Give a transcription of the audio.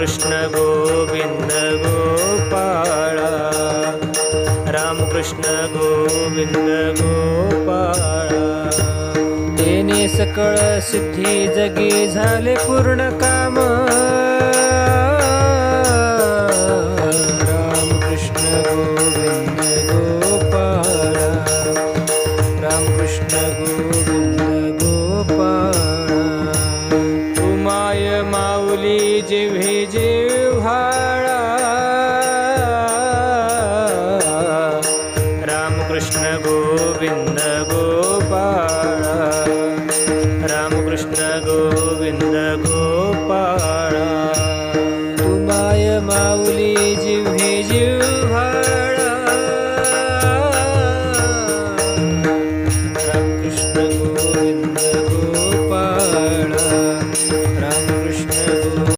कृष्ण गोविंद गोपाळा रामकृष्ण गोविंद गोपाळा तेने सकळ सिद्धी जगी झाले पूर्ण काम रामकृष्ण जेव्हे जेव्हाळा रामकृष्ण गोविंद गोपाळा. रामकृष्ण गोविंद गोपाळा. तुमाय माऊली जीव जिव्हे जिव्हाळा रामकृष्ण गोविंद गोपाळा. राम